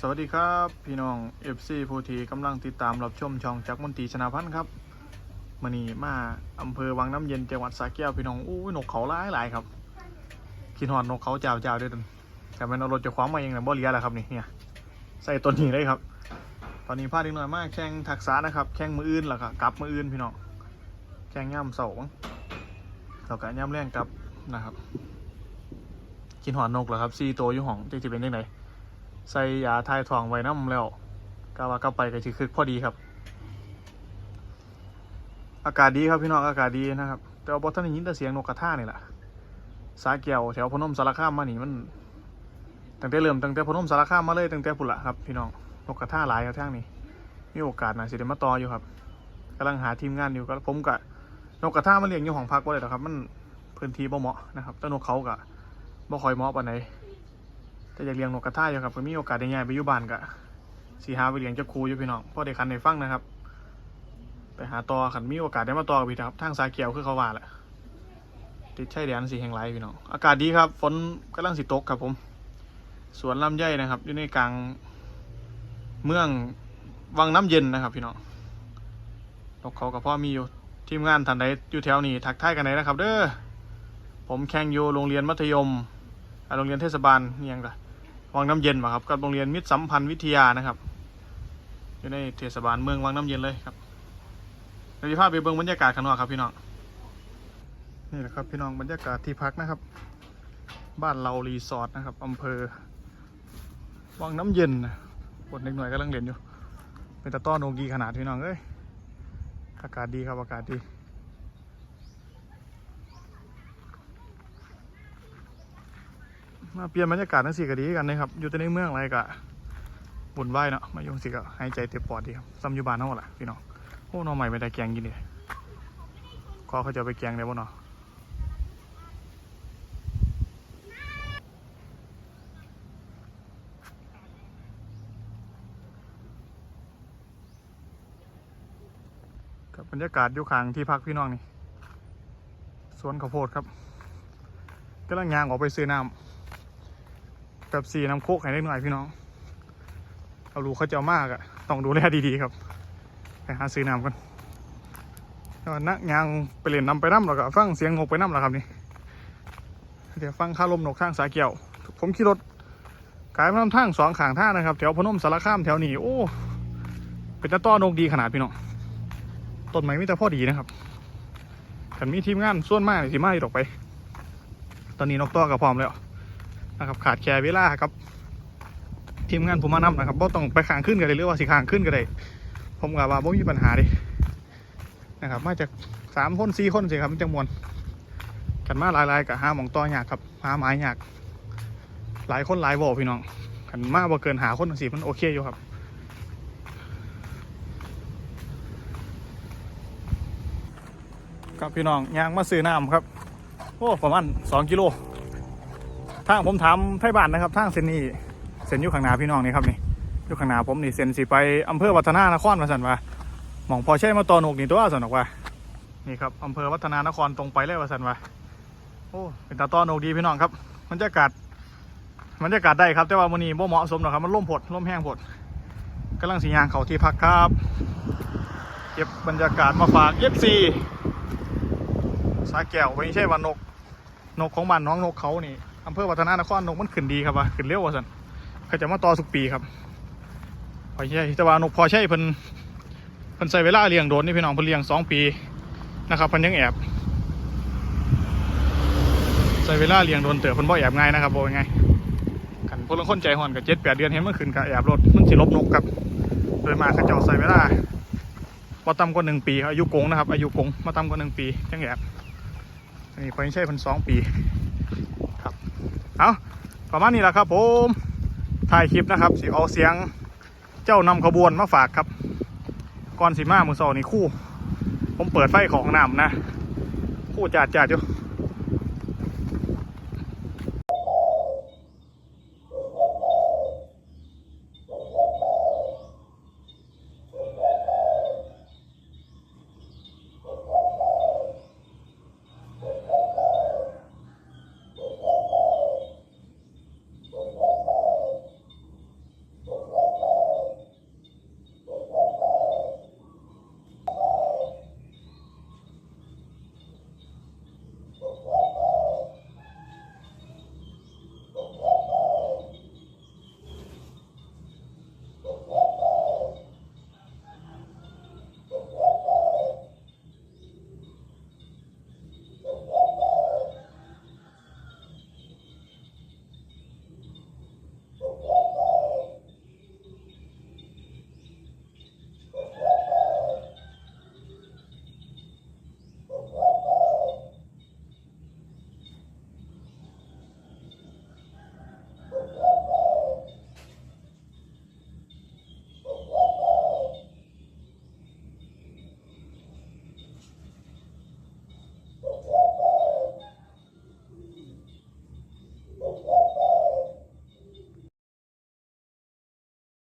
สวัสดีครับ พี่น้อง FC ผู้ที่กำลังติดตามรับชมช่องจักมนตรีชนาพันธ์ครับมื่อนี้มาอำเภอวังน้ำเย็นจังหวัดสระแก้วพี่น้องอู้ยนกเขาหลายหลายครับคิดหอนนกเขาเจ้าเจ้าด้วยตันแต่มันเอารถจะคว้างมาเองนะบ่เหลียแหละครับนี่เนี่ยใส่ต้นนี้เลยครับ ตอนนี้พลาดอีกหน่อยมากแข่งทักษะนะครับแข่งมืออื่นแล้วก็กลับมืออื่นพี่น้องแข่งย่ำเสาร์แล้วก็ย่ำแรงกลับนะครับกินหอนนกเหรอครับซีตัวอยู่ห้องจะจะเป็นยังไง ใส่ยาทายทองไว้น้ำแล้วก็ว่ากลับไปก็สิคือพอดีครับ อากาศดีครับพี่น้องอากาศดีนะครับ แต่ว่าบอท่านได้ยินแต่เสียงนกกระท่านี่แหละสาเกียวแถวพนมสารคามมานี่มันตั้งแต่เริ่มตั้งแต่พนมสารคามมาเลยตั้งแต่พุ่นละครับพี่น้องนกกระท่าหลายครับทางนี้มีโอกาสนะสิเดมาต่ออยู่ครับกำลังหาทีมงานอยู่ก็ผมกะนกกระท่ามันเลี้ยงอยู่ของพักบ่ได้หรอกครับ มันพื้นที่บ่เหมาะนะครับแต่นกเขากะบ่ค่อยเหมาะปานไหน แต่อยากเลี้ยงนกกระทาอยู่ครับก็มีโอกาสได้ย้ายไปอยู่บ้านกะสีหาไปเลี้ยงเจ้าครูอยู่พี่น้องพ่อได้คันในฟังนะครับ ไปหาต่อขันมีโอกาสได้มาต่อกับพี่ครับทางสายเกี่ยวคือเขาว่าแหละติดชายแดนสีแห่งไรพี่น้องอากาศดีครับฝนกำลังสิตกครับผมสวนลำไยนะครับ อยู่ในกลางเมืองวังน้ำเย็นนะครับ พี่น้องนกเขากับพ่อมีอยู่ทีมงานทันใดอยู่แถวนี้ทักทายกันไหนนะครับ เด้อผมแข่งอยู่โรงเรียนมัธยมโรงเรียนเทศบาลนี่ยังกะ วังน้ำเย็นมาครับกับโรงเรียนมิตรสัมพันธ์วิทยานะครับอยู่ในเทศบาลเมืองวังน้ำเย็นเลยครับเราจะพาไปเบิ่งบรรยากาศข้างนอกครับพี่น้องนี่แหละครับพี่น้องบรรยากาศที่พักนะครับ บ้านเรารีสอร์ทนะครับอำเภอวังน้ำเย็นนะปวดเล็กหน่อยกำลังเรียนอยู่ เป็นตะต้อนโนกีขนาดพี่น้องเอ้ยอากาศดีครับอากาศดี มาเปลี่ยนบรรยากาศทั้งสี่ก็ดีกันนะครับ อยู่แต่ในเมืองอะไรกะบุญไหวเนาะ มาอยู่สิก็หายใจเต็มปอดดีครับซัมยูบานเท่าไหร่พี่น้องโอ้น้องใหม่ไม่ได้แกงกินดิขอเขาจะไปแกงได้บ่เนาะกับบรรยากาศอยู่ข้างที่พักพี่น้องนี่สวนข้าวโพดครับกำลังยางออกไปซื้อน้ำ แบบสีน้ำโคกให้ได้หน่อยพี่น้องเอาลูกเขาจะเอามากอะต้องดูแลดีๆครับ ไปหาซื้อน้ำกันแล้วนักยางไปเล่นน้ำไปน้ำแล้วก็ฟังเสียงนกไปน้ำแล้วครับนี่ เดี๋ยวฟังค่าลมนกข้างสาเกี่ยว ผมขี่รถขายมาทางสองขางท่านะครับ แถวพนมสารคามแถวนี้โอ้ เป็นตะต้อนกดีขนาดพี่น้องต้นไม้ไม่แต่พอดีนะครับกันมีทีมงานส่วนมากสิมาอีกออกไป ตอนนี้นกต้อกับพร้อมแล้ว นะครับขาดแค่เวลาครับทีมงานผมมานำนะครับบ่ต้องไปข้างขึ้นกันเลยหรือว่าสิข้างขึ้นก็ได้ผมกับว่าบ่มีปัญหาดินะครับ มาจากสามคนสี่คนสิครับมันจังมวลกันมาหลายๆกับหาหมองต่อยากครับหาไม้ยากหลายคนหลายบ่อพี่น้องกันมาบ่เกินหาคนสี่มันโอเคอยู่ครับครับพี่น้องยางมาซื้อน้ำครับโอ้ประมาณสองกิโล ทางผมถามไทยบ้านนะครับทางเส้นนี้เส้นยู่ข้างหน้าพี่น้องนี่ครับนี่ยู่ข้างหน้าผมนี่เส้นสิไปอำเภอวัฒนานครมาสันว่าหมองพอใช่มาตอนกนี่ตัวสันบอกว่านี่ครับอำเภอวัฒนานครตรงไปเลยว่าสันว่าโอ้เป็นตาตอนกดีพี่น้องครับบรรยากาศบรรยากาศได้ครับ แต่ว่ามื้อนี้บ่เหมาะสมหรอกครับมันล่มผดล่มแห้งผดกำลังสียางเขาที่พักครับเก็บบรรยากาศมาฝากเอฟซีสาแก้วไม่ใช่วันนกนกของบ้านน้องนกเขานี่ อำเภอวัฒนานครนกมันขึ้นดีครับว่าขึ้นเร็วว่าสันเขาจะมาต่อสุกปีครับพอใช่แต่ว่านกพอใช่เพิ่นเพิ่นใส่เวลาเลี้ยงโดนนี่พี่น้องเพิ่นเลี้ยงสองปีนะครับเพิ่นยังแอบใส่เวลาเลี้ยงโดนเต๋อเพิ่นบ่แอบง่ายนะครับบ่ง่ายกันพวกลางคนใจห่อนกับเจ็ดแปดเดือนเห็นมันขึ้นกับแอบรถมันสิลบนกครับโดยมาเขาเจ้าใส่เวลาบ่ต่ำกว่าหนึ่งปีอายุกงนะครับอายุกงมาต่ำกว่าหนึ่งปีจังแอบนนี้พอใช่เพันสองปี เอาประมาณนี้แหละครับผมถ่ายคลิปนะครับสิเอาเสียงเจ้านำขบวนมาฝากครับก่อนสิมามือสองนี่คู่ ผมเปิดไฟของน้ำนะ คู่จัดจัดอยู่